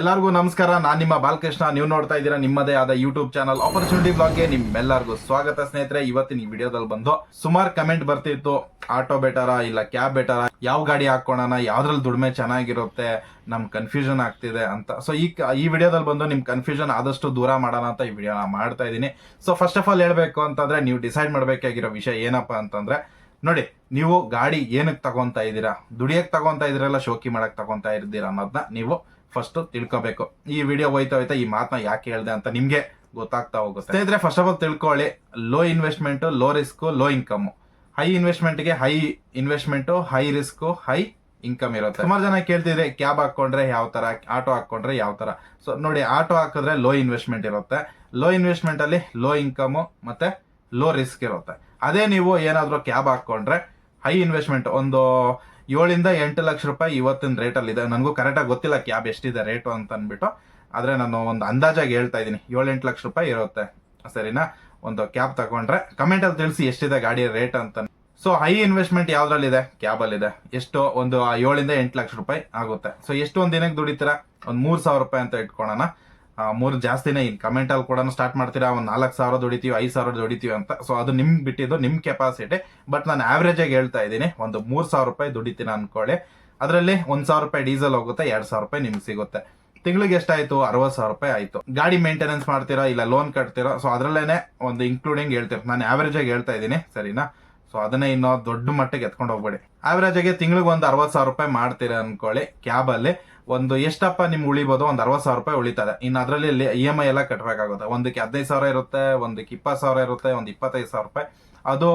ಎಲ್ಲರಿಗೂ ನಮಸ್ಕಾರ. ನಾನು ನಿಮ್ಮ ಬಾಲಕೃಷ್ಣ. ನೀವು ನೋಡ್ತಾ ಇದ್ದೀರಾ ನಿಮ್ಮದೇ ಆದ ಯೂಟ್ಯೂಬ್ ಚಾನಲ್ ಆಪರ್ಚುನಿಟಿ ಬ್ಲಾಗ್ಗೆ ನಿಮ್ಮೆಲ್ಲರಿಗೂ ಸ್ವಾಗತ ಸ್ನೇಹಿತರೆ. ಇವತ್ತಿನ ಈ ವಿಡಿಯೋದಲ್ಲಿ ಬಂದು ಸುಮಾರು ಕಮೆಂಟ್ ಬರ್ತಿತ್ತು. ಆಟೋ ಬೆಟರಾ ಇಲ್ಲ ಕ್ಯಾಬ್ ಬೆಟರಾ ಯಾವ ಗಾಡಿ ಹಾಕೋಣ ಯಾವ್ದ್ರಲ್ಲಿ ದುಡಿಮೆ ಚೆನ್ನಾಗಿರುತ್ತೆ, ನಮ್ ಕನ್ಫ್ಯೂಷನ್ ಆಗ್ತಿದೆ ಅಂತ. ಸೊ ಈ ಈ ವಿಡಿಯೋದಲ್ಲಿ ಬಂದು ನಿಮ್ ಕನ್ಫ್ಯೂಷನ್ ಆದಷ್ಟು ದೂರ ಮಾಡೋಣ ಅಂತ ಈ ವಿಡಿಯೋ ಮಾಡ್ತಾ ಇದ್ದೀನಿ. ಸೊ ಫಸ್ಟ್ ಆಫ್ ಆಲ್ ಹೇಳ್ಬೇಕು ಅಂತಂದ್ರೆ, ನೀವು ಡಿಸೈಡ್ ಮಾಡ್ಬೇಕಾಗಿರೋ ವಿಷಯ ಏನಪ್ಪಾ ಅಂತಂದ್ರೆ, ನೋಡಿ, ನೀವು ಗಾಡಿ ಏನಕ್ಕೆ ತಗೊಂತ ಇದ್ದೀರಾ? ದುಡಿಯಕ್ ತಗೊಂತ ಇದ್ದೀರಲ್ಲ ಶೋಕಿ ಮಾಡಕ್ ತಗೊಂತ ಇದ್ದೀರಾ ಅನ್ನೋದನ್ನ ನೀವು ಫಸ್ಟ್ ತಿಳ್ಕೊಬೇಕು. ಈ ವಿಡಿಯೋ ಹೋಯ್ತಾ ಹೋಯ್ತಾ ಈ ಮಾತನ್ನ ಯಾಕೆ ಹೇಳ್ದೆ ಅಂತ ನಿಮ್ಗೆ ಗೊತ್ತಾಗ್ತಾ ಹೋಗುತ್ತೆ. ಸ್ನೇಹಿತರೆ ಫಸ್ಟ್ ಆಫ್ ಆಲ್ ತಿಳ್ಕೊಳ್ಳಿ low investment low risk low income high ಇನ್ವೆಸ್ಟ್ಮೆಂಟ್ಗೆ high investment high risk high income ಇರುತ್ತೆ. ಸುಮಾರು ಜನ ಕೇಳ್ತಿದ್ರೆ ಕ್ಯಾಬ್ ಹಾಕೊಂಡ್ರೆ ಯಾವ ತರ ಆಟೋ ಹಾಕೊಂಡ್ರೆ ಯಾವ ತರ. ಸೊ ನೋಡಿ ಆಟೋ ಹಾಕಿದ್ರೆ ಲೋ ಇನ್ವೆಸ್ಟ್ಮೆಂಟ್ ಇರುತ್ತೆ. ಲೋ ಇನ್ವೆಸ್ಟ್ಮೆಂಟ್ ಅಲ್ಲಿ ಲೋ ಇನ್ಕಮ್ ಮತ್ತೆ ಲೋ ರಿಸ್ಕ್ ಇರುತ್ತೆ. ಅದೇ ನೀವು ಏನಾದರೂ ಕ್ಯಾಬ್ ಹಾಕೊಂಡ್ರೆ ಹೈ ಇನ್ವೆಸ್ಟ್ಮೆಂಟ್ ಒಂದು ಏಳಿಂದ ಎಂಟು ಲಕ್ಷ ರೂಪಾಯಿ ಇವತ್ತಿನ ರೇಟಲ್ಲಿ ಇದೆ. ನನಗೂ ಕರೆಕ್ಟಾಗಿ ಗೊತ್ತಿಲ್ಲ ಕ್ಯಾಬ್ ಎಷ್ಟಿದೆ ರೇಟು ಅಂತ ಅಂದ್ಬಿಟ್ಟು ಆದರೆ ನಾನು ಒಂದು ಅಂದಾಜಾಗಿ ಹೇಳ್ತಾ ಇದ್ದೀನಿ. ಏಳೆಂಟು ಲಕ್ಷ ರೂಪಾಯಿ ಇರುತ್ತೆ. ಸರಿನಾ? ಒಂದು ಕ್ಯಾಬ್ ತಗೊಂಡ್ರೆ. ಕಮೆಂಟಲ್ಲಿ ತಿಳಿಸಿ ಎಷ್ಟಿದೆ ಗಾಡಿಯ ರೇಟ್ ಅಂತ. ಸೊ ಹೈ ಇನ್ವೆಸ್ಟ್ಮೆಂಟ್ ಯಾವ್ದ್ರಲ್ಲಿದೆ? ಕ್ಯಾಬ್ ಅಲ್ಲಿ ಇದೆ ಎಷ್ಟು? ಒಂದು ಏಳಿಂದ ಎಂಟು ಲಕ್ಷ ರೂಪಾಯಿ ಆಗುತ್ತೆ. ಸೊ ಎಷ್ಟು ಒಂದು ದಿನಕ್ಕೆ ದುಡಿತೀರಾ? ಒಂದು ಮೂರು ಸಾವಿರ ರೂಪಾಯಿ ಅಂತ ಇಟ್ಕೊಳ್ಳೋಣ. ಮೂರು ಜಾಸ್ತಿನೇ ಇನ್ ಕಮೆಂಟ್ ಅಲ್ಲಿ ಕೂಡ ಸ್ಟಾರ್ಟ್ ಮಾಡ್ತೀರಾ, ಒಂದ್ ನಾಲ್ಕು ಸಾವಿರ ದುಡಿತೀವಿ ಐದು ಸಾವಿರ ದುಡಿತೀವಿ ಅಂತ. ಸೊ ಅದು ನಿಮ್ ಬಿಟ್ಟಿದ್ದು, ನಿಮ್ ಕೆಪಾಸಿಟಿ ಬಟ್ ನಾನು ಆವ್ರೇಜ್ ಆಗಿ ಹೇಳ್ತಾ ಇದ್ದೀನಿ, ಒಂದು ಮೂರ್ ಸಾವಿರ ರೂಪಾಯಿ ದುಡಿತೀನಿ ಅನ್ಕೊಳ್ಳಿ. ಅದರಲ್ಲಿ ಒಂದ್ ಸಾವಿರ ರೂಪಾಯಿ ಡೀಸೆಲ್ ಹೋಗುತ್ತೆ, ಎರಡ್ ಸಾವಿರ ರೂಪಾಯಿ ನಿಮ್ಗೆ ಸಿಗುತ್ತೆ. ತಿಂಗಳಿಗೆ ಎಷ್ಟಾಯ್ತು? ಅರವತ್ ಸಾವಿರ ರೂಪಾಯಿ ಆಯ್ತು. ಗಾಡಿ ಮೇಂಟೆನೆನ್ಸ್ ಮಾಡ್ತೀರಾ, ಇಲ್ಲ ಲೋನ್ ಕಟ್ತೀರಾ? ಸೊ ಅದ್ರಲ್ಲೇನೆ ಒಂದು ಇನ್ಕ್ಲೂಡಿಂಗ್ ಹೇಳ್ತೀರಾ ನಾನು ಆವ್ರೇಜ್ ಆಗಿ ಹೇಳ್ತಾ ಇದ್ದೀನಿ, ಸರಿನಾ? ಸೊ ಅದನ್ನೇ ಇನ್ನೂ ದೊಡ್ಡ ಮಟ್ಟಿಗೆ ಎತ್ಕೊಂಡು ಹೋಗ್ಬೇಡಿ. ಆವ್ರೇಜ್ ಆಗಿ ತಿಂಗಳಿಗೆ ಒಂದು ಅರವತ್ ಸಾವಿರ ರೂಪಾಯಿ ಮಾಡ್ತೀರಾ ಅನ್ಕೊಳ್ಳಿ ಕ್ಯಾಬ್ ಅಲ್ಲಿ. ಒಂದು ಎಷ್ಟಪ್ಪ ನಿಮ್ಗೆ ಉಳಿಬೋದು? ಒಂದು ಅರವತ್ ಸಾವಿರ ರೂಪಾಯಿ ಉಳಿತದೆ. ಇನ್ನು ಅದರಲ್ಲಿ ಇ ಎಂ ಐ ಎಲ್ಲ ಕಟ್ಟಬೇಕಾಗುತ್ತೆ ಒಂದಕ್ಕೆ ಹದಿನೈದು ಸಾವಿರ ಇರುತ್ತೆ, ಒಂದಕ್ಕೆ ಇಪ್ಪತ್ತು ಸಾವಿರ ಇರುತ್ತೆ, ಒಂದು ಇಪ್ಪತ್ತೈದು ಸಾವಿರ ರೂಪಾಯಿ. ಅದು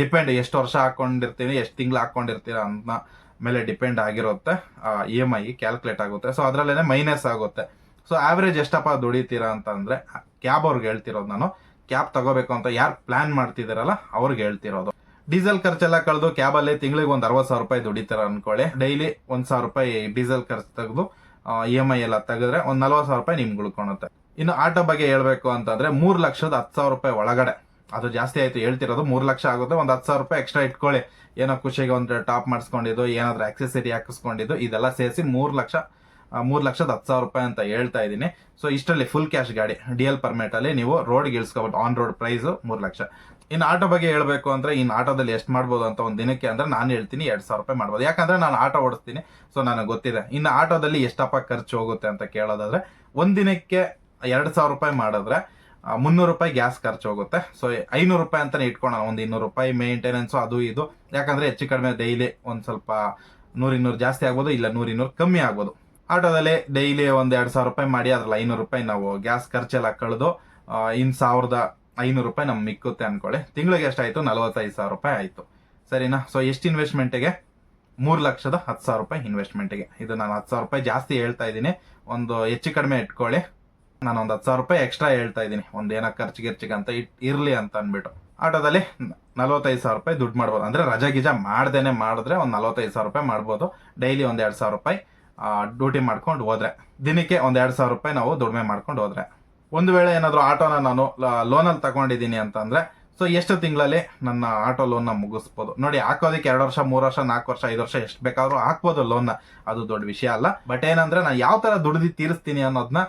ಡಿಪೆಂಡ್ ಎಷ್ಟು ವರ್ಷ ಹಾಕೊಂಡಿರ್ತೀನಿ ಎಷ್ಟು ತಿಂಗಳು ಹಾಕೊಂಡಿರ್ತೀರ ಅಂತ ಮೇಲೆ ಡಿಪೆಂಡ್ ಆಗಿರುತ್ತೆ. ಇ ಎಂ ಐ ಕ್ಯಾಲ್ಕುಲೇಟ್ ಆಗುತ್ತೆ. ಸೊ ಅದರಲ್ಲೇ ಮೈನಸ್ ಆಗುತ್ತೆ. ಸೊ ಆವ್ರೇಜ್ ಎಷ್ಟಪ್ಪ ದುಡಿತೀರಾ ಅಂತಂದರೆ ಕ್ಯಾಬ್ ಅವ್ರಿಗೆ ಹೇಳ್ತಿರೋದು ನಾನು. ಕ್ಯಾಬ್ ತಗೋಬೇಕು ಅಂತ ಯಾರು ಪ್ಲಾನ್ ಮಾಡ್ತಿದ್ದೀರಲ್ಲ, ಅವ್ರಿಗೆ ಹೇಳ್ತಿರೋದು. ಡೀಸೆಲ್ ಖರ್ಚೆಲ್ಲ ಕಳೆದು ಕ್ಯಾಬಲ್ಲಿ ತಿಂಗಳಿಗೆ ಒಂದು ಅರವತ್ತು ಸಾವಿರ ರೂಪಾಯಿ ದುಡಿತಾರ ಅನ್ಕೊಳ್ಳಿ. ಡೈಲಿ ಒಂದ್ ಸಾವಿರ ರೂಪಾಯಿ ಡೀಸೆಲ್ ಖರ್ಚು ತೆಗೆದು ಇ ಎಂ ಐ ಎಲ್ಲ ತೆಗೆದ್ರೆ ಒಂದು ನಲ್ವತ್ತು ಸಾವಿರ ರೂಪಾಯಿ ನಿಮ್ಗೆ ಉಳ್ಕೊಳುತ್ತೆ ಇನ್ನು ಆಟೋ ಬಗ್ಗೆ ಹೇಳಬೇಕು ಅಂತಂದ್ರೆ ಮೂರು ಲಕ್ಷದ ಹತ್ತು ಸಾವಿರ ರೂಪಾಯಿ ಒಳಗಡೆ. ಅದು ಜಾಸ್ತಿ ಆಯಿತು ಹೇಳ್ತಿರೋದು ಮೂರು ಲಕ್ಷ ಆಗುತ್ತೆ, ಒಂದು ಹತ್ತು ಸಾವಿರ ರೂಪಾಯಿ ಎಕ್ಸ್ಟ್ರಾ ಇಟ್ಕೊಳ್ಳಿ. ಏನೋ ಖುಷಿಗೆ ಒಂದು ಟಾಪ್ ಮಾಡಿಸ್ಕೊಂಡಿದ್ದು, ಏನಾದ್ರೂ ಆಕ್ಸೆಸರಿ ಹಾಕಿಸ್ಕೊಂಡಿದ್ದು, ಇದೆಲ್ಲ ಸೇರಿಸಿ ಮೂರು ಲಕ್ಷ ಮೂರ್ ಲಕ್ಷದ ಹತ್ತು ಸಾವಿರ ರೂಪಾಯಿ ಅಂತ ಹೇಳ್ತಾ ಇದ್ದೀನಿ. ಸೊ ಇಷ್ಟರಲ್ಲಿ ಫುಲ್ ಕ್ಯಾಶ್ ಗಾಡಿ ಡಿ ಎಲ್ ಪರ್ಮಿಟ್ ಅಲ್ಲಿ ನೀವು ರೋಡ್ಗೆ ಇಳಿಸ್ಕೋಬೋದು. ಆನ್ ರೋಡ್ ಪ್ರೈಸ್ ಮೂರು ಲಕ್ಷ. ಇನ್ನು ಆಟೋ ಬಗ್ಗೆ ಹೇಳಬೇಕು ಅಂದ್ರೆ, ಇನ್ನು ಆಟೋದಲ್ಲಿ ಎಷ್ಟು ಮಾಡ್ಬೋದು ಅಂತ ಒಂದು ದಿನಕ್ಕೆ ಅಂದ್ರೆ ನಾನು ಹೇಳ್ತೀನಿ, ಎರಡು ಸಾವಿರ ರೂಪಾಯಿ ಮಾಡ್ಬೋದು. ಯಾಕಂದ್ರೆ ನಾನು ಆಟೋ ಓಡಿಸ್ತೀನಿ ಸೊ ನನಗೆ ಗೊತ್ತಿದೆ. ಇನ್ನು ಆಟೋದಲ್ಲಿ ಎಷ್ಟಪ್ಪ ಖರ್ಚು ಹೋಗುತ್ತೆ ಅಂತ ಕೇಳೋದಾದ್ರೆ, ಒಂದು ದಿನಕ್ಕೆ ಎರಡು ಸಾವಿರ ರೂಪಾಯಿ ಮಾಡಿದ್ರೆ ಮುನ್ನೂರು ರೂಪಾಯಿ ಗ್ಯಾಸ್ ಖರ್ಚು ಹೋಗುತ್ತೆ. ಸೊ ಐನೂರು ರೂಪಾಯಿ ಅಂತಲೇ ಇಟ್ಕೊಳ್ಳೋಣ ಒಂದು ಇನ್ನೂರು ರೂಪಾಯಿ ಮೇಂಟೆನೆನ್ಸು ಅದು ಇದು. ಯಾಕಂದರೆ ಹೆಚ್ಚು ಕಡಿಮೆ ಡೈಲಿ ಒಂದು ಸ್ವಲ್ಪ ನೂರಿನ್ನೂರು ಜಾಸ್ತಿ ಆಗ್ಬೋದು, ಇಲ್ಲ ನೂರಿನ್ನೂರು ಕಮ್ಮಿ ಆಗ್ಬೋದು. ಆಟೋದಲ್ಲಿ ಡೈಲಿ ಒಂದು ಎರಡು ಸಾವಿರ ರೂಪಾಯಿ ಮಾಡಿ, ಅದ್ರಲ್ಲಿ ಐನೂರು ರೂಪಾಯಿ ನಾವು ಗ್ಯಾಸ್ ಖರ್ಚೆಲ್ಲ ಕಳೆದು ಇನ್ನು ಸಾವಿರದ ಐನೂರು ರೂಪಾಯಿ ನಮ್ಗೆ ಮಿಕ್ಕುತ್ತೆ ಅನ್ಕೊಳ್ಳಿ. ತಿಂಗಳಿಗೆ ಎಷ್ಟಾಯಿತು? ನಲವತ್ತೈದು ಸಾವಿರ ರೂಪಾಯಿ ಆಯ್ತು. ಸರಿನಾ? ಸೊ ಎಷ್ಟು ಇನ್ವೆಸ್ಟ್ಮೆಂಟಿಗೆ ಮೂರು ಲಕ್ಷದ ಹತ್ತು ಸಾವಿರ ರೂಪಾಯಿ ಇನ್ವೆಸ್ಟ್ಮೆಂಟಿಗೆ ಇದು ನಾನು ಹತ್ತು ಸಾವಿರ ರೂಪಾಯಿ ಜಾಸ್ತಿ ಹೇಳ್ತಾ ಇದ್ದೀನಿ. ಒಂದು ಹೆಚ್ಚು ಕಡಿಮೆ ಇಟ್ಕೊಳ್ಳಿ. ನಾನು ಒಂದು ಹತ್ತು ಸಾವಿರ ರೂಪಾಯಿ ಎಕ್ಸ್ಟ್ರಾ ಹೇಳ್ತಾ ಇದ್ದೀನಿ. ಒಂದು ಏನೋ ಖರ್ಚು ಗಿರ್ಚಿಗೆ ಅಂತ ಇಟ್, ಇರ್ಲಿ ಅಂತ ಅಂದ್ಬಿಟ್ಟು ಆಟೋದಲ್ಲಿ ನಲವತ್ತೈದು ಸಾವಿರ ರೂಪಾಯಿ ದುಡ್ಡು ಮಾಡ್ಬೋದು. ಅಂದ್ರೆ ರಜಾ ಗಿಜಾ ಮಾಡ್ದೇನೆ ಮಾಡಿದ್ರೆ ಒಂದು ನಲವತ್ತೈದು ಸಾವಿರ ರೂಪಾಯಿ ಮಾಡ್ಬೋದು. ಡೈಲಿ ಒಂದು ಎರಡು ಸಾವಿರ ರೂಪಾಯಿ. ಡ್ಯೂಟಿ ಮಾಡ್ಕೊಂಡು ಹೋದ್ರೆ. ದಿನಕ್ಕೆ ಒಂದ್ ಎರಡ್ ಸಾವಿರ ರೂಪಾಯಿ ನಾವು ದುಡಿಮೆ ಮಾಡ್ಕೊಂಡು ಹೋದ್ರೆ. ಒಂದು ವೇಳೆ ಏನಾದರೂ ಆಟೋನ ನಾನು ಲೋನಲ್ಲಿ ತಗೊಂಡಿದ್ದೀನಿ ಅಂತಂದರೆ, ಸೊ ಎಷ್ಟು ತಿಂಗಳಲ್ಲಿ ನನ್ನ ಆಟೋ ಲೋನ್ನ ಮುಗಿಸ್ಬೋದು? ನೋಡಿ, ಹಾಕೋದಕ್ಕೆ ಎರಡು ವರ್ಷ, ಮೂರು ವರ್ಷ, ನಾಲ್ಕು ವರ್ಷ, ಐದು ವರ್ಷ ಎಷ್ಟು ಬೇಕಾದರೂ ಹಾಕ್ಬೋದು ಲೋನ್ನ ಅದು ದೊಡ್ಡ ವಿಷಯ ಅಲ್ಲ. ಬಟ್ ಏನಂದ್ರೆ ನಾನು ಯಾವ ತರ ದುಡ್ದು ತೀರಿಸ್ತೀನಿ ಅನ್ನೋದನ್ನ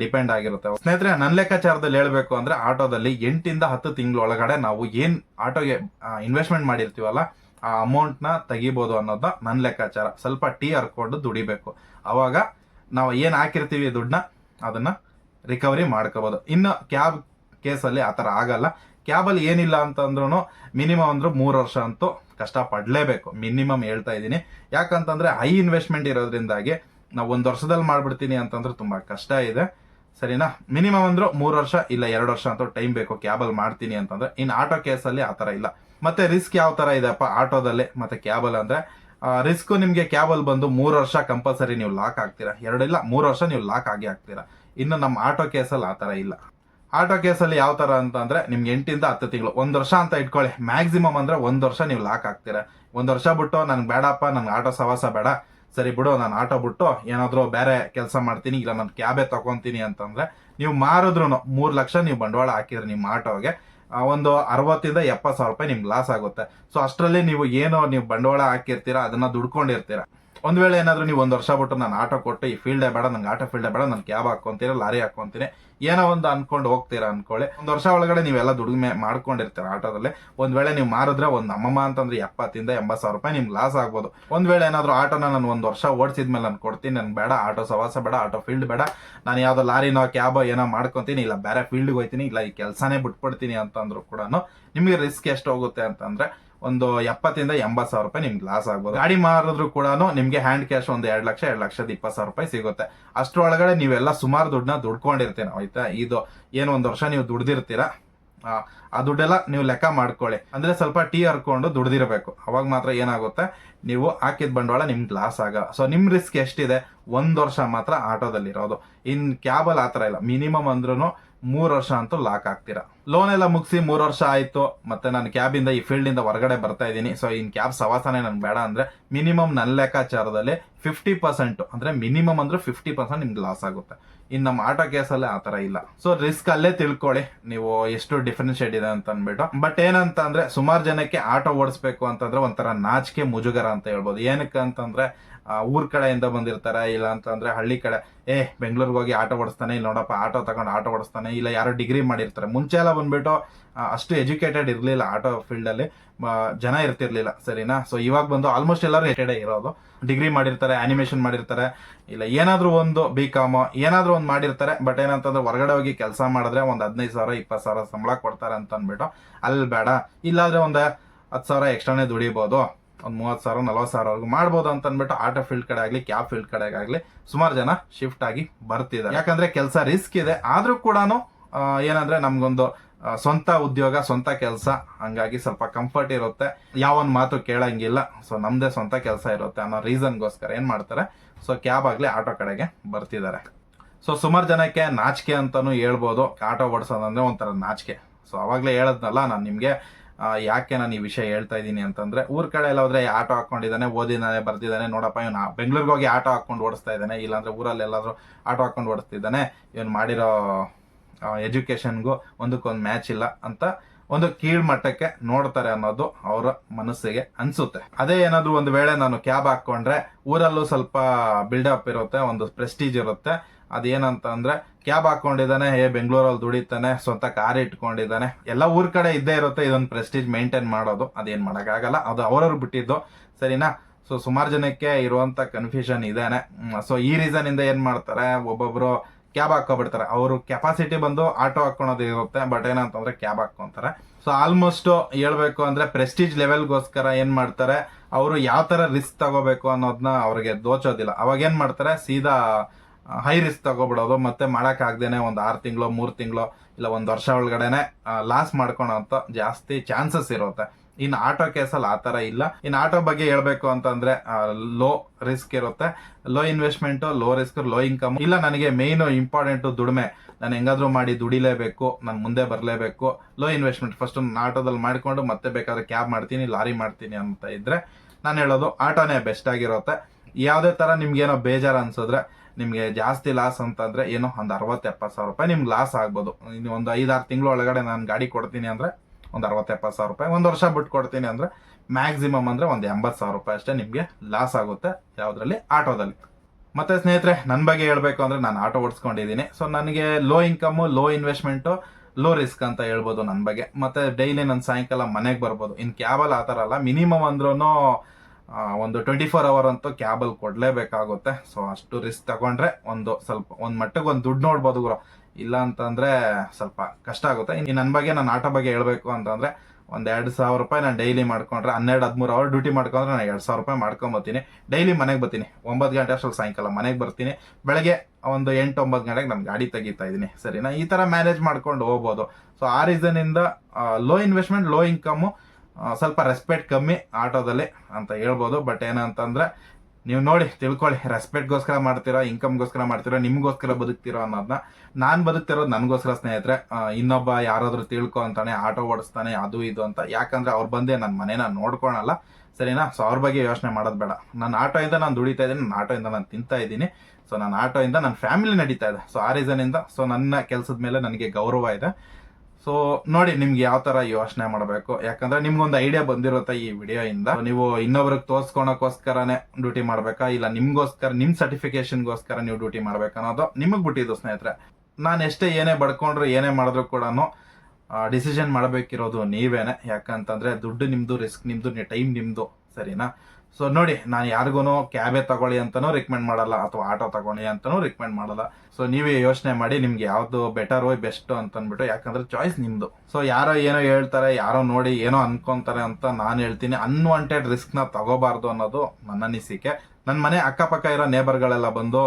ಡಿಪೆಂಡ್ ಆಗಿರುತ್ತೆ. ಸ್ನೇಹಿತರೆ ನನ್ನ ಲೆಕ್ಕಾಚಾರದಲ್ಲಿ ಹೇಳಬೇಕು ಅಂದ್ರೆ ಆಟೋದಲ್ಲಿ ಎಂಟಿಂದ ಹತ್ತು ತಿಂಗಳ ಒಳಗಡೆ ನಾವು ಏನು ಆಟೋಗೆ ಇನ್ವೆಸ್ಟ್ಮೆಂಟ್ ಮಾಡಿರ್ತೀವಲ್ಲ ಆ ಅಮೌಂಟ್ನ ತೆಗಿಬಹುದು ಅನ್ನೋದ ನನ್ನ ಲೆಕ್ಕಾಚಾರ. ಸ್ವಲ್ಪ ಟೀ ಹರ್ಕೊಂಡು ದುಡಿಬೇಕು. ಅವಾಗ ನಾವು ಏನು ಹಾಕಿರ್ತೀವಿ ದುಡ್ಡನ್ನ, ಅದನ್ನ ರಿಕವರಿ ಮಾಡ್ಕೋಬೋದು. ಇನ್ನು ಕ್ಯಾಬ್ ಕೇಸಲ್ಲಿ ಆತರ ಆಗಲ್ಲ. ಕ್ಯಾಬಲ್ಲಿ ಏನಿಲ್ಲ ಅಂತಂದ್ರೂ ಮಿನಿಮಮ್ ಅಂದ್ರೆ ಮೂರು ವರ್ಷ ಅಂತೂ ಕಷ್ಟ ಪಡ್ಲೇಬೇಕು ಮಿನಿಮಮ್ ಹೇಳ್ತಾ ಇದ್ದೀನಿ. ಯಾಕಂತಂದ್ರೆ ಹೈ ಇನ್ವೆಸ್ಟ್ಮೆಂಟ್ ಇರೋದ್ರಿಂದಾಗಿ ನಾವು ಒಂದು ವರ್ಷದಲ್ಲಿ ಮಾಡ್ಬಿಡ್ತೀನಿ ಅಂತಂದ್ರೆ ತುಂಬಾ ಕಷ್ಟ ಇದೆ. ಸರಿನಾ? ಮಿನಿಮಮ್ ಅಂದ್ರೂ ಮೂರು ವರ್ಷ ಇಲ್ಲ ಎರಡು ವರ್ಷ ಅಂತ ಟೈಮ್ ಬೇಕು ಕ್ಯಾಬಲ್ಲಿ ಮಾಡ್ತೀನಿ ಅಂತಂದ್ರೆ. ಇನ್ನು ಆಟೋ ಕೇಸಲ್ಲಿ ಆತರ ಇಲ್ಲ. ಮತ್ತೆ ರಿಸ್ಕ್ ಯಾವ ತರ ಇದೆಪ್ಪ ಆಟೋದಲ್ಲಿ ಮತ್ತೆ ಕ್ಯಾಬಲ್ ಅಂದ್ರೆ ರಿಸ್ಕ್ ನಿಮ್ಗೆ ಕ್ಯಾಬಲ್ ಬಂದು ಮೂರು ವರ್ಷ ಕಂಪಲ್ಸರಿ ನೀವು ಲಾಕ್ ಆಗ್ತೀರಾ? ಎರಡಿಲ್ಲ, ಮೂರು ವರ್ಷ ನೀವು ಲಾಕ್ ಆಗಿ ಆಗ್ತೀರಾ ಇನ್ನು ನಮ್ಮ ಆಟೋ ಕೇಸಲ್ಲಿ ಆ ತರ ಇಲ್ಲ. ಆಟೋ ಕೇಸಲ್ಲಿ ಯಾವ ತರ ಅಂತ ನಿಮ್ಗೆ ಎಂಟಿಂದ ಹತ್ತು ತಿಂಗಳು, ಒಂದ್ ವರ್ಷ ಅಂತ ಇಟ್ಕೊಳ್ಳಿ. ಮ್ಯಾಕ್ಸಿಮಮ್ ಅಂದ್ರೆ ಒಂದ್ ವರ್ಷ ನೀವು ಲಾಕ್ ಆಗ್ತೀರಾ? ಒಂದ್ ವರ್ಷ ಬಿಟ್ಟು ನನ್ಗೆ ಬೇಡಪ್ಪ, ನನ್ಗೆ ಆಟೋ ಸವಾಸ ಬೇಡ. ಸರಿ ಬಿಡು, ನಾನು ಆಟೋ ಬಿಟ್ಟು ಏನಾದ್ರೂ ಬೇರೆ ಕೆಲಸ ಮಾಡ್ತೀನಿ, ಇಲ್ಲ ನಾನು ಕ್ಯಾಬೇ ತಗೊಂತೀನಿ ಅಂತಂದ್ರೆ, ನೀವು ಮಾರಿದ್ರು ಮೂರು ಲಕ್ಷ ನೀವು ಬಂಡವಾಳ ಹಾಕಿದ್ರೆ ನಿಮ್ಮ ಆಟೋಗೆ ಒಂದು ಅರವತ್ತಿಂದ ಎಪ್ಪತ್ತು ಸಾವಿರ ರೂಪಾಯಿ ನಿಮ್ಗೆ ಲಾಸ್ ಆಗುತ್ತೆ. ಸೊ ಅಷ್ಟರಲ್ಲಿ ನೀವು ಏನೋ ನೀವು ಬಂಡವಾಳ ಹಾಕಿರ್ತೀರಾ, ಅದನ್ನ ದುಡ್ಕೊಂಡಿರ್ತೀರಾ. ಒಂದ್ ವೇಳೆ ಏನಾದರೂ ನೀವು ಒಂದು ವರ್ಷ ಬಿಟ್ಟು ನಾನು ಆಟೋ ಕೊಟ್ಟು, ಈ ಫೀಲ್ಡೇ ಬೇಡ, ನಂಗೆ ಆಟೋ ಫೀಲ್ಡೇ ಬೇಡ ನಾನು ಕ್ಯಾಬ್ ಹಾಕೊಂತೀರ ಲಾರಿ ಹಾಕೊಂತೀನಿ ಏನೋ ಒಂದು ಅನ್ಕೊಂಡು ಹೋಗ್ತೀರಾ ಅನ್ಕೊಳ್ಳಿ. ಒಂದು ವರ್ಷ ಒಳಗಡೆ ನೀವೆಲ್ಲ ದುಡಿಮೆ ಮಾಡ್ಕೊಂಡಿರ್ತೀರ ಆಟೋದಲ್ಲಿ. ಒಂದ್ ವೇಳೆ ನೀವು ಮಾರಿದ್ರೆ ಒಂದು ಅಮ್ಮಮ್ಮ ಅಂತಂದ್ರೆ ಎಪ್ಪತ್ತಿಂದ ಎಂಬತ್ತು ಸಾವಿರ ರೂಪಾಯಿ ನಿಮ್ಗೆ ಲಾಸ್ ಆಗ್ಬೋದು. ಒಂದ್ ವೇಳೆ ಏನಾದರೂ ಆಟೋನ ನಾನು ಒಂದು ವರ್ಷ ಓಡಿಸಿದ್ಮೇಲೆ ನಾನು ಕೊಡ್ತೀನಿ ನಾನು ಬೇಡ, ಆಟೋ ಸವಾಸ ಬೇಡ, ಆಟೋ ಫೀಲ್ಡ್ ಬೇಡ, ನಾನು ಯಾವುದೋ ಲಾರಿನೋ ಕ್ಯಾಬೋ ಏನೋ ಮಾಡ್ಕೊತೀನಿ, ಇಲ್ಲ ಬೇರೆ ಫೀಲ್ಡ್ಗೆ ಹೋಗ್ತೀನಿ ಇಲ್ಲ ಈ ಕೆಲಸನೇ ಬಿಟ್ಬಿಡ್ತೀನಿ ಅಂತಂದ್ರು ಕೂಡ ನಿಮಗೆ ರಿಸ್ಕ್ ಎಷ್ಟು ಹೋಗುತ್ತೆ ಅಂತಂದ್ರೆ ಒಂದು ಎಪ್ಪತ್ತಿಂದ ಎಂಬತ್ತು ಸಾವಿರ ರೂಪಾಯಿ ನಿಮ್ಗೆ ಲಾಸ್ ಆಗ್ಬೋದು. ಗಾಡಿ ಮಾರಿದ್ರು ಕೂಡ ನಿಮ್ಗೆ ಹ್ಯಾಂಡ್ ಕ್ಯಾಶ್ ಒಂದು ಎರಡು ಲಕ್ಷ ಎರಡು ಲಕ್ಷದ ಇಪ್ಪತ್ತು ಸಾವಿರ ರೂಪಾಯಿ ಸಿಗುತ್ತೆ. ಅಷ್ಟರೊಳಗಡೆ ನೀವೆಲ್ಲ ಸುಮಾರು ದುಡ್ಡನ್ನ ದುಡ್ಕೊಂಡಿರ್ತೀನಿ ಆಯ್ತಾ? ಇದು ಏನು ಒಂದು ವರ್ಷ ನೀವು ದುಡ್ದಿರ್ತೀರಾ? ಆ, ಆ ದುಡ್ಡೆಲ್ಲ ನೀವು ಲೆಕ್ಕ ಮಾಡ್ಕೊಳ್ಳಿ. ಅಂದ್ರೆ ಸ್ವಲ್ಪ ಟೀ ಹರ್ಕೊಂಡು ದುಡ್ದಿರಬೇಕು. ಅವಾಗ ಮಾತ್ರ ಏನಾಗುತ್ತೆ? ನೀವು ಹಾಕಿದ ಬಂಡವಾಳ ನಿಮ್ಗೆ ಲಾಸ್ ಆಗ. ಸೊ ನಿಮ್ ರಿಸ್ಕ್ ಎಷ್ಟಿದೆ? ಒಂದು ವರ್ಷ ಮಾತ್ರ ಆಟೋದಲ್ಲಿ ಇರೋದು ಇನ್ ಕ್ಯಾಬಲ್ ಆತರ ಇಲ್ಲ. ಮಿನಿಮಮ್ ಅಂದ್ರೂ ಮೂರು ವರ್ಷ ಅಂತೂ ಲಾಕ್ ಆಗ್ತೀರಾ? ಲೋನ್ ಎಲ್ಲ ಮುಗಿಸಿ ಮೂರು ವರ್ಷ ಆಯಿತು, ಮತ್ತೆ ನಾನು ಕ್ಯಾಬ್ ಇಂದ ಈ ಫೀಲ್ಡ್ ಇಂದ ಹೊರಗಡೆ ಬರ್ತಾ ಇದ್ದೀನಿ. ಸೊ ಇನ್ ಕ್ಯಾಬ್ ಸವಾಸನೆ ನನ್ಗೆ ಬೇಡ ಅಂದ್ರೆ ಮಿನಿಮಮ್ ನನ್ನ ಲೆಕ್ಕಾಚಾರದಲ್ಲಿ ಫಿಫ್ಟಿ ಪರ್ಸೆಂಟ್ ಅಂದ್ರೆ ಮಿನಿಮಮ್ ಅಂದ್ರೆ ಫಿಫ್ಟಿ ಪರ್ಸೆಂಟ್ ನಿಮ್ಗೆ ಲಾಸ್ ಆಗುತ್ತೆ. ಇನ್ನು ನಮ್ಮ ಆಟೋ ಕೇಸಲ್ಲೇ ಆ ತರ ಇಲ್ಲ. ಸೊ ರಿಸ್ಕ್ ಅಲ್ಲೇ ತಿಳ್ಕೊಳ್ಳಿ. ನೀವು ಎಷ್ಟು ಡಿಫ್ರೆನ್ಶಿಯೇಟ್ ಇದೆ ಅಂತ ಅಂದ್ಬಿಟ್ಟು. ಬಟ್ ಏನಂತ ಅಂದ್ರೆ ಸುಮಾರು ಜನಕ್ಕೆ ಆಟೋ ಓಡಿಸ್ಬೇಕು ಅಂತಂದ್ರೆ ಒಂಥರ ನಾಚಿಕೆ ಮುಜುಗರ ಅಂತ ಹೇಳ್ಬೋದು. ಏನಕ್ಕೆ ಅಂತಂದ್ರೆ ಊರ್ ಕಡೆಯಿಂದ ಬಂದಿರ್ತಾರೆ, ಇಲ್ಲ ಅಂತಂದ್ರೆ ಹಳ್ಳಿ ಕಡೆ. ಏ, ಬೆಂಗಳೂರಿಗೆ ಹೋಗಿ ಆಟೋ ಓಡಿಸ್ತಾನೆ, ಇಲ್ಲ ನೋಡಪ್ಪ, ಆಟೋ ತಗೊಂಡು ಆಟೋ ಓಡಿಸ್ತಾನೆ, ಇಲ್ಲ ಯಾರೋ ಡಿಗ್ರಿ ಮಾಡಿರ್ತಾರೆ. ಮುಂಚೆ ಎಲ್ಲ ಬಂದ್ಬಿಟ್ಟು ಅಷ್ಟು ಎಜುಕೇಟೆಡ್ ಇರಲಿಲ್ಲ ಆಟೋ ಫೀಲ್ಡಲ್ಲಿ ಜನ ಇರ್ತಿರ್ಲಿಲ್ಲ, ಸರಿನಾ? ಸೊ ಇವಾಗ ಬಂದು ಆಲ್ಮೋಸ್ಟ್ ಎಲ್ಲರೂ ಎಜುಕೇಟೆಡ್ ಇರೋದು. ಡಿಗ್ರಿ ಮಾಡಿರ್ತಾರೆ ಅನಿಮೇಷನ್ ಮಾಡಿರ್ತಾರೆ, ಇಲ್ಲ ಏನಾದರೂ ಒಂದು ಬಿ ಕಾಮ್ ಏನಾದರೂ ಒಂದು ಮಾಡಿರ್ತಾರೆ ಬಟ್ ಏನಂತಂದ್ರೆ ಹೊರಗಡೆ ಹೋಗಿ ಕೆಲಸ ಮಾಡಿದ್ರೆ ಒಂದು ಹದಿನೈದು ಸಾವಿರ ಇಪ್ಪತ್ತು ಸಾವಿರ ಸಂಬಳ ಕೊಡ್ತಾರೆ ಅಂತ ಅಂದ್ಬಿಟ್ಟು ಅಲ್ಲಿ ಬೇಡ. ಇಲ್ಲಾದ್ರೆ ಒಂದು ಹತ್ತು ಸಾವಿರ ಎಕ್ಸ್ಟ್ರಾನೇ ದುಡಿಬೋದು. ಒಂದು ಮೂವತ್ತು ಸಾವಿರ ನಲ್ವತ್ತು ಸಾವಿರವರೆಗೂ ಮಾಡ್ಬೋದು ಅಂತ ಅಂದ್ಬಿಟ್ಟು ಆಟೋ ಫೀಲ್ಡ್ ಕಡೆ ಆಗಲಿ ಕ್ಯಾಬ್ ಫೀಲ್ಡ್ ಕಡೆ ಆಗಲಿ ಸುಮಾರು ಜನ ಶಿಫ್ಟ್ ಆಗಿ ಬರ್ತಿದ್ದಾರೆ. ಯಾಕಂದ್ರೆ ಕೆಲಸ ರಿಸ್ಕ್ ಇದೆ. ಆದರೂ ಕೂಡ ಏನಂದ್ರೆ ನಮ್ಗೊಂದು ಸ್ವಂತ ಉದ್ಯೋಗ, ಸ್ವಂತ ಕೆಲಸ, ಹಂಗಾಗಿ ಸ್ವಲ್ಪ ಕಂಫರ್ಟ್ ಇರುತ್ತೆ. ಯಾವನ್ ಮಾತು ಕೇಳಂಗಿಲ್ಲ. ಸೊ ನಮ್ದೇ ಸ್ವಂತ ಕೆಲಸ ಇರುತ್ತೆ ಅನ್ನೋ ರೀಸನ್ಗೋಸ್ಕರ ಏನ್ ಮಾಡ್ತಾರೆ? ಸೊ ಕ್ಯಾಬ್ ಆಗಲಿ ಆಟೋ ಕಡೆಗೆ ಬರ್ತಿದ್ದಾರೆ. ಸೊ ಸುಮಾರು ಜನಕ್ಕೆ ನಾಚಿಕೆ ಅಂತಾನು ಹೇಳ್ಬೋದು. ಆಟೋ ಓಡಿಸೋದಂದ್ರೆ ಒಂಥರ ನಾಚಿಕೆ. ಸೊ ಅವಾಗಲೇ ಹೇಳದ್ನಲ್ಲ ನಾನು ನಿಮಗೆ ಯಾಕೆ ನಾನು ಈ ವಿಷಯ ಹೇಳ್ತಾ ಇದ್ದೀನಿ ಅಂತಂದ್ರೆ, ಊರ್ ಕಡೆ ಎಲ್ಲ ಹೋದ್ರೆ ಆಟೋ ಹಾಕೊಂಡಿದ್ದಾನೆ ಓದಿದ್ದಾನೆ, ಬರ್ದಿದ್ದಾನೆ, ನೋಡಪ್ಪ, ಇವನು ಬೆಂಗಳೂರಿಗೆ ಹೋಗಿ ಆಟೋ ಹಾಕೊಂಡು ಓಡಿಸ್ತಾ ಇದ್ದಾನೆ, ಇಲ್ಲಾಂದ್ರೆ ಊರಲ್ಲಿ ಎಲ್ಲಾದ್ರೂ ಆಟೋ ಹಾಕೊಂಡು ಓಡಿಸ್ತಿದ್ದಾನೆ, ಇವನು ಮಾಡಿರೋ ಎಜುಕೇಶನ್ಗೂ ಒಂದಕ್ಕೊಂದು ಮ್ಯಾಚ್ ಇಲ್ಲ ಅಂತ ಒಂದು ಕೀಳ್ ಮಟ್ಟಕ್ಕೆ ನೋಡ್ತಾರೆ ಅನ್ನೋದು ಅವರ ಮನಸ್ಸಿಗೆ ಅನ್ಸುತ್ತೆ. ಅದೇ ಏನಾದರೂ ಒಂದು ವೇಳೆ ನಾನು ಕ್ಯಾಬ್ ಹಾಕೊಂಡ್ರೆ ಊರಲ್ಲೂ ಸ್ವಲ್ಪ ಬಿಲ್ಡಪ್ ಇರುತ್ತೆ, ಒಂದು ಪ್ರೆಸ್ಟೀಜ್ ಇರುತ್ತೆ ಅದೇನಂತ ಅಂದ್ರೆ, ಕ್ಯಾಬ್ ಹಾಕೊಂಡಿದ್ದಾನೆ, ಏ ಬೆಂಗಳೂರಲ್ಲಿ ದುಡಿತಾನೆ, ಸ್ವಂತ ಕಾರ್ ಇಟ್ಕೊಂಡಿದ್ದಾನೆ. ಎಲ್ಲ ಊರ್ ಕಡೆ ಇದ್ದೇ ಇರುತ್ತೆ, ಇದೊಂದು ಪ್ರೆಸ್ಟೀಜ್ ಮೇಂಟೈನ್ ಮಾಡೋದು. ಅದೇನ್ ಮಾಡೋಕ್ಕಾಗಲ್ಲ, ಅದು ಅವರವ್ರು ಬಿಟ್ಟಿದ್ದು. ಸರಿನಾ? ಸೊ ಸುಮಾರು ಜನಕ್ಕೆ ಇರುವಂತ ಕನ್ಫ್ಯೂಷನ್ ಇದೇನೆ. ಸೊ ಈ ರೀಸನ್ ಇಂದ ಏನ್ ಮಾಡ್ತಾರೆ, ಒಬ್ಬೊಬ್ರು ಕ್ಯಾಬ್ ಹಾಕೋಬಿಡ್ತಾರೆ ಅವರು ಕೆಪಾಸಿಟಿ ಬಂದು ಆಟೋ ಹಾಕೊಳೋದು ಇರುತ್ತೆ ಬಟ್ ಏನಂತಂದ್ರೆ ಕ್ಯಾಬ್ ಹಾಕೊಂತಾರೆ ಸೊ ಆಲ್ಮೋಸ್ಟ್ ಹೇಳ್ಬೇಕು ಅಂದ್ರೆ ಪ್ರೆಸ್ಟೀಜ್ ಲೆವೆಲ್ಗೋಸ್ಕರ ಏನ್ ಮಾಡ್ತಾರೆ, ಅವರು ಯಾವ ತರ ರಿಸ್ಕ್ ತಗೋಬೇಕು ಅನ್ನೋದನ್ನ ಅವ್ರಿಗೆ ದೋಚೋದಿಲ್ಲ. ಅವಾಗ ಏನ್ ಮಾಡ್ತಾರೆ, ಸೀದಾ ಹೈ ರಿಸ್ಕ್ ತಗೋಬಿಡೋದು, ಮತ್ತೆ ಮಾಡಕ್ ಆಗ್ದೇನೆ ಒಂದ್ ಆರು ತಿಂಗಳು, ಮೂರು ತಿಂಗಳು, ಇಲ್ಲ ಒಂದು ವರ್ಷ ಒಳಗಡೆನೆ ಲಾಸ್ ಮಾಡ್ಕೊಳೋ ಅಂತ ಜಾಸ್ತಿ ಚಾನ್ಸಸ್ ಇರುತ್ತೆ. ಇನ್ನು ಆಟೋ ಕೇಸಲ್ಲಿ ಆ ತರ ಇಲ್ಲ. ಇನ್ನು ಆಟೋ ಬಗ್ಗೆ ಹೇಳಬೇಕು ಅಂತಂದ್ರೆ ಲೋ ರಿಸ್ಕ್ ಇರುತ್ತೆ. Low investment low risk low income ಇಲ್ಲ, ನನಗೆ ಮೇನ್ ಇಂಪಾರ್ಟೆಂಟ್ ದುಡಿಮೆ. ನಾನು ಹೆಂಗಾದ್ರೂ ಮಾಡಿ ದುಡಿಲೇಬೇಕು, ನಾನು ಮುಂದೆ ಬರಲೇಬೇಕು. ಲೋ ಇನ್ವೆಸ್ಟ್ಮೆಂಟ್ ಫಸ್ಟ್ ನಾನು ಆಟೋದಲ್ಲಿ ಮಾಡ್ಕೊಂಡು, ಮತ್ತೆ ಬೇಕಾದ್ರೆ ಕ್ಯಾಬ್ ಮಾಡ್ತೀನಿ, ಲಾರಿ ಮಾಡ್ತೀನಿ ಅಂತ ಇದ್ರೆ, ನಾನು ಹೇಳೋದು ಆಟೋನೇ ಬೆಸ್ಟ್ ಆಗಿರುತ್ತೆ. ಯಾವುದೇ ತರ ನಿಮ್ಗೇನೋ ಬೇಜಾರು ಅನ್ಸಿದ್ರೆ ನಿಮ್ಗೆ ಜಾಸ್ತಿ ಲಾಸ್ ಅಂತಂದ್ರೆ ಏನೋ ಒಂದು ಅರವತ್ತು ಎಪ್ಪತ್ತು ಸಾವಿರ ರೂಪಾಯಿ ನಿಮ್ಗೆ ಲಾಸ್ ಆಗ್ಬೋದು. ಇನ್ನು ಒಂದು ಐದಾರು ತಿಂಗಳು ಒಳಗಡೆ ನಾನು ಗಾಡಿ ಕೊಡ್ತೀನಿ ಅಂದರೆ ಒಂದು ಅರವತ್ತು ಎಪ್ಪತ್ತು ಸಾವಿರ ರೂಪಾಯಿ, ಒಂದು ವರ್ಷ ಬಿಟ್ಟು ಕೊಡ್ತೀನಿ ಅಂದರೆ ಮ್ಯಾಕ್ಸಿಮಮ್ ಅಂದರೆ ಒಂದು ಎಂಬತ್ತು ಸಾವಿರ ರೂಪಾಯಿ ಅಷ್ಟೇ ನಿಮಗೆ ಲಾಸ್ ಆಗುತ್ತೆ ಯಾವುದ್ರಲ್ಲಿ? ಆಟೋದಲ್ಲಿ. ಮತ್ತೆ ಸ್ನೇಹಿತರೆ ನನ್ನ ಬಗ್ಗೆ ಹೇಳಬೇಕು ಅಂದರೆ ನಾನು ಆಟೋ ಓಡಿಸ್ಕೊಂಡಿದ್ದೀನಿ. ಸೊ ನನಗೆ low income low investment low risk ಅಂತ ಹೇಳ್ಬೋದು ನನ್ನ ಬಗ್ಗೆ. ಮತ್ತೆ ಡೈಲಿ ನನ್ನ ಸಾಯಂಕಾಲ ಮನೆಗೆ ಬರ್ಬೋದು. ಇನ್ ಕ್ಯಾಬಲ್ಲಿ ಆ ಥರ ಅಲ್ಲ ಮಿನಿಮಮ್ ಅಂದ್ರೂ ಒಂದು ಟ್ವೆಂಟಿ ಫೋರ್ ಅವರ್ ಅಂತೂ ಕ್ಯಾಬಲ್ ಕೊಡ್ಲೇಬೇಕಾಗುತ್ತೆ. ಸೊ ಅಷ್ಟು ರಿಸ್ಕ್ ತಗೊಂಡ್ರೆ ಒಂದು ಸ್ವಲ್ಪ, ಒಂದು ಮಟ್ಟಿಗೆ ಒಂದು ದುಡ್ಡು ನೋಡ್ಬೋದು ಗುರು. ಇಲ್ಲ ಅಂತಂದರೆ ಸ್ವಲ್ಪ ಕಷ್ಟ ಆಗುತ್ತೆ. ಇನ್ನು ನನ್ನ ಬಗ್ಗೆ, ನಾನು ಆಟೋ ಬಗ್ಗೆ ಹೇಳ್ಬೇಕು ಅಂತಂದರೆ ಒಂದ್ ಎರಡು ಸಾವಿರ ರೂಪಾಯಿ ನಾನು ಡೈಲಿ ಮಾಡ್ಕೊಂಡ್ರೆ, ಹನ್ನೆರಡು, ಹದಿಮೂರು ಅವರ್ ಡ್ಯೂಟಿ ಮಾಡ್ಕೊಂಡ್ರೆ ನಾನು ಎರಡು ಸಾವಿರ ರೂಪಾಯಿ ಮಾಡ್ಕೊಂಬತ್ತೀನಿ ಡೈಲಿ ಮನೆಗೆ ಬರ್ತೀನಿ. ಒಂಬತ್ತು ಗಂಟೆ ಅಷ್ಟರಲ್ಲಿ ಸಾಯಂಕಾಲ ಮನೆಗೆ ಬರ್ತೀನಿ. ಬೆಳಗ್ಗೆ ಒಂದು ಎಂಟು, ಒಂಬತ್ತು ಗಂಟೆಗೆ ನಾನು ಗಾಡಿ ತೆಗಿತಾ ಇದ್ದೀನಿ ಸರಿನಾ? ಈ ತರ ಮ್ಯಾನೇಜ್ ಮಾಡ್ಕೊಂಡು ಹೋಗ್ಬೋದು. ಸೊ ಆ ರೀಸನಿಂದ ಲೋ ಇನ್ವೆಸ್ಟ್ಮೆಂಟ್ ಲೋ ಇನ್ಕಮ್ ಸ್ವಲ್ಪ ರೆಸ್ಪೆಕ್ಟ್ ಕಮ್ಮಿ ಆಟೋದಲ್ಲಿ ಅಂತ ಹೇಳ್ಬೋದು. ಬಟ್ ಏನಂತಂದ್ರೆ, ನೀವು ನೋಡಿ, ತಿಳ್ಕೊಳ್ಳಿ ರೆಸ್ಪೆಕ್ಟ್ಗೋಸ್ಕರ ಮಾಡ್ತೀರಾ ಇನ್ಕಮ್ಗೋಸ್ಕರ ಮಾಡ್ತೀರಾ, ನಿಮಗೋಸ್ಕರ ಬದುಕ್ತಿರೋ ಅನ್ನೋದನ್ನ ನಾನು ಬದುಕ್ತಿರೋದು ನನಗೋಸ್ಕರ, ಸ್ನೇಹಿತರೆ. ಇನ್ನೊಬ್ಬ ಯಾರಾದರೂ ತಿಳ್ಕೊ ಅಂತಾನೆ, ಆಟೋ ಓಡಿಸ್ತಾನೆ, ಅದು ಇದು ಅಂತ. ಯಾಕಂದ್ರೆ ಅವ್ರು ಬಂದೇ ನನ್ನ ಮನೇನ ನೋಡ್ಕೊಳಲ್ಲ. ಸರಿನಾ? ಸೊ ಅವ್ರ ಬಗ್ಗೆ ಯೋಚನೆ ಮಾಡೋದು ಬೇಡ. ನನ್ನ ಆಟೋಯಿಂದ ನಾನು ದುಡಿತಾ ಇದ್ದೀನಿ ನನ್ನ ಆಟೋಯಿಂದ ನಾನು ತಿಂತಾ ಇದ್ದೀನಿ. ಸೊ ನನ್ನ ಆಟೋಯಿಂದ ನನ್ನ ಫ್ಯಾಮಿಲಿ ನಡೀತಾ ಇದೆ. ಸೊ ಆ ರೀಸನಿಂದ ಸೊ ನನ್ನ ಕೆಲಸದ ಮೇಲೆ ನನಗೆ ಗೌರವ ಇದೆ. ಸೊ ನೋಡಿ ನಿಮ್ಗೆ ಯಾವ ತರ ಯೋಚನೆ ಮಾಡಬೇಕು. ಯಾಕಂದ್ರೆ ನಿಮ್ಗೊಂದು ಐಡಿಯಾ ಬಂದಿರುತ್ತೆ ಈ ವಿಡಿಯೋ ಇಂದ ನೀವು ಇನ್ನೊಬ್ರಿಗೆ ತೋರ್ಸ್ಕೊಳಕೋಸ್ಕರನೇ ಡ್ಯೂಟಿ ಮಾಡ್ಬೇಕಾ? ಇಲ್ಲ ನಿಮ್ಗೋಸ್ಕರ, ನಿಮ್ ಸರ್ಟಿಫಿಕೇಶನ್ಗೋಸ್ಕರ ನೀವು ಡ್ಯೂಟಿ ಮಾಡ್ಬೇಕನ್ನೋದು ನಿಮಗ್ ಬಿಟ್ಟಿದ್ದು ಸ್ನೇಹಿತರೆ. ನಾನು ಎಷ್ಟೇ ಏನೇ ಬಡ್ಕೊಂಡ್ರು ಏನೇ ಮಾಡಿದ್ರು ಕೂಡ ಡಿಸಿಷನ್ ಮಾಡಬೇಕಿರೋದು ನೀವೇನೆ. ಯಾಕಂತಂದ್ರೆ ದುಡ್ಡು ನಿಮ್ದು ರಿಸ್ಕ್ ನಿಮ್ದು ಟೈಮ್ ನಿಮ್ದು, ಸರಿನಾ? ಸೊ ನೋಡಿ, ನಾನು ಯಾರಿಗೂ ಕ್ಯಾಬೇ ತಗೊಳ್ಳಿ ಅಂತಾನೂ ರಿಕಮೆಂಡ್ ಮಾಡಲ್ಲ, ಅಥವಾ ಆಟೋ ತಗೊಳ್ಳಿ ಅಂತಾನೂ ರಿಕಮೆಂಡ್ ಮಾಡಲ್ಲ. ಸೊ ನೀವೇ ಯೋಚನೆ ಮಾಡಿ, ನಿಮ್ಗೆ ಯಾವ್ದು ಬೆಟರ್ ಬೆಸ್ಟ್ ಅಂತ ಅಂದ್ಬಿಟ್ಟು ಯಾಕಂದ್ರೆ ಚಾಯ್ಸ್ ನಿಮ್ದು. ಸೊ ಯಾರೋ ಏನೋ ಹೇಳ್ತಾರೆ, ಯಾರೋ ನೋಡಿ ಏನೋ ಅನ್ಕೊಂತಾರೆ ಅಂತ ನಾನು ಹೇಳ್ತೀನಿ. ಅನ್ವಾಂಟೆಡ್ ರಿಸ್ಕ್ನ ತಗೋಬಾರ್ದು ಅನ್ನೋದು ನನ್ನ ಅನಿಸಿಕೆ. ನನ್ನ ಮನೆ ಅಕ್ಕಪಕ್ಕ ಇರೋ ನೇಬರ್ಗಳೆಲ್ಲ ಬಂದು,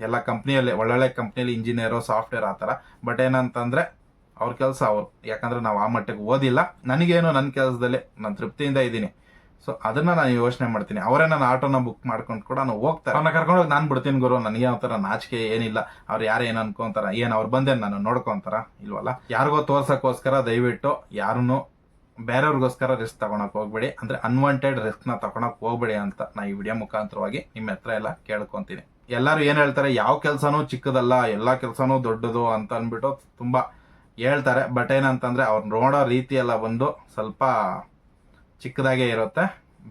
ಎಲ್ಲ ಕಂಪ್ನಿಯಲ್ಲಿ ಒಳ್ಳೊಳ್ಳೆ ಕಂಪ್ನಿಯಲ್ಲಿ ಇಂಜಿನಿಯರು ಸಾಫ್ಟ್ವೇರ್ ಆ ಥರ. ಬಟ್ ಏನಂತಂದ್ರೆ, ಅವ್ರ ಕೆಲಸ ಅವ್ರು. ಯಾಕಂದ್ರೆ ನಾವು ಆ ಮಟ್ಟಿಗೆ ಓದಿಲ್ಲ. ನನಗೇನು ನನ್ನ ಕೆಲಸದಲ್ಲಿ, ನಾನು ತೃಪ್ತಿಯಿಂದ ಇದ್ದೀನಿ. ಸೊ ಅದನ್ನ ನಾನು ಯೋಚನೆ ಮಾಡ್ತೀನಿ. ಅವರೇ ನಾನು ಆಟೋನ ಬುಕ್ ಮಾಡ್ಕೊಂಡು ಕೂಡ ನಾನು ಹೋಗ್ತಾರೆ. ಅವ್ನ ಕರ್ಕೊಂಡು ಹೋಗಿ ನಾನು ಬಿಡ್ತೀನಿ ಗುರು. ನನಗೆ ಒಂಥರ ನಾಚಿಕೆ ಏನಿಲ್ಲ. ಅವ್ರು ಯಾರು ಏನು ಅನ್ಕೊಂತಾರ, ಏನು ಅವ್ರು ಬಂದೆ ನಾನು ನೋಡ್ಕೊಂತಾರ, ಇಲ್ವಲ್ಲ? ಯಾರಿಗೋ ತೋರ್ಸಕ್ಕೋಸ್ಕರ ದಯವಿಟ್ಟು ಯಾರನ್ನು ಬೇರೆಯವ್ರಿಗೋಸ್ಕರ ರಿಸ್ಕ್ ತಗೊಳಕ್ ಹೋಗ್ಬೇಡಿ. ಅಂದ್ರೆ ಅನ್ವಾಂಟೆಡ್ ರಿಸ್ಕ್ನ ತಗೊಳಕ್ ಹೋಗ್ಬೇಡಿ ಅಂತ ನಾ ಈ ವಿಡಿಯೋ ಮುಖಾಂತರವಾಗಿ ನಿಮ್ಮ ಹತ್ರ ಎಲ್ಲ ಕೇಳ್ಕೊಂತೀನಿ. ಎಲ್ಲರೂ ಏನ್ ಹೇಳ್ತಾರೆ, ಯಾವ ಕೆಲಸನೂ ಚಿಕ್ಕದಲ್ಲ, ಎಲ್ಲಾ ಕೆಲಸನೂ ದೊಡ್ಡದು ಅಂತ ಅಂದ್ಬಿಟ್ಟು ತುಂಬಾ ಹೇಳ್ತಾರೆ. ಬಟ್ ಏನಂತಂದ್ರೆ ಅವ್ರು ನೋಡೋ ರೀತಿ ಎಲ್ಲ ಬಂದು ಸ್ವಲ್ಪ ಚಿಕ್ಕದಾಗೆ ಇರುತ್ತೆ,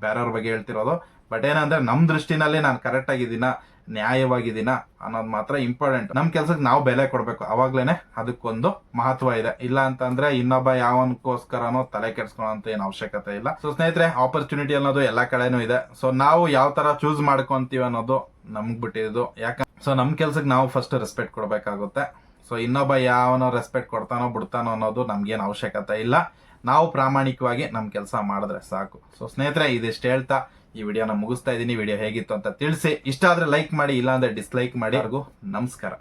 ಬೇರೆಯವ್ರ ಬಗ್ಗೆ ಹೇಳ್ತಿರೋದು. ಬಟ್ ಏನಂದ್ರೆ ನಮ್ಮ ದೃಷ್ಟಿನಲ್ಲಿ ನಾನು ಕರೆಕ್ಟ್ ಆಗಿದ್ದೀನ ನ್ಯಾಯವಾಗಿದ್ದೀನ ಅನ್ನೋದು ಮಾತ್ರ ಇಂಪಾರ್ಟೆಂಟ್ ನಮ್ಮ ಕೆಲ್ಸಕ್ಕೆ ನಾವು ಬೆಲೆ ಕೊಡಬೇಕು. ಅವಾಗ್ಲೇ ಅದಕ್ಕೊಂದು ಮಹತ್ವ ಇದೆ. ಇಲ್ಲ ಅಂತಂದ್ರೆ ಇನ್ನೊಬ್ಬ ಯಾವನ್ಕೋಸ್ಕರನೋ ತಲೆ ಕೆಡ್ಸ್ಕೊಳ್ಳೋಂತ ಏನು ಅವಶ್ಯಕತೆ ಇಲ್ಲ. ಸೊ ಸ್ನೇಹಿತರೆ ಆಪರ್ಚುನಿಟಿ ಅನ್ನೋದು ಎಲ್ಲಾ ಕಡೆನೂ ಇದೆ. ಸೊ ನಾವು ಯಾವ ತರ ಚೂಸ್ ಮಾಡ್ಕೊಂತೀವಿ ಅನ್ನೋದು ನಮ್ಗೆ ಬಿಟ್ಟಿದ್ದು. ಯಾಕಂದ್ರೆ ಸೊ ನಮ್ಮ ಕೆಲ್ಸಕ್ಕೆ ನಾವು ಫಸ್ಟ್ ರೆಸ್ಪೆಕ್ಟ್ ಕೊಡಬೇಕಾಗುತ್ತೆ. ಸೊ ಇನ್ನೊಬ್ಬ ಯಾವನೋ ರೆಸ್ಪೆಕ್ಟ್ ಕೊಡ್ತಾನೋ ಬಿಡ್ತಾನೋ ಅನ್ನೋದು ನಮ್ಗೇನು ಅವಶ್ಯಕತೆ ಇಲ್ಲ. ನಾವು ಪ್ರಾಮಾಣಿಕವಾಗಿ ನಮ್ಮ ಕೆಲಸ ಮಾಡಿದ್ರೆ ಸಾಕು. ಸೊ ಸ್ನೇಹಿತರೆ, ಇದಿಷ್ಟು ಹೇಳ್ತಾ ಈ ವಿಡಿಯೋನ ಮುಗಿಸ್ತಾ ಇದ್ದೀನಿ. ವಿಡಿಯೋ ಹೇಗಿತ್ತು ಅಂತ ತಿಳಿಸಿ. ಇಷ್ಟ ಆದರೆ ಲೈಕ್ ಮಾಡಿ, ಇಲ್ಲಾಂದರೆ ಡಿಸ್ಲೈಕ್ ಮಾಡಿ. ಹಾಗೂ ನಮಸ್ಕಾರ.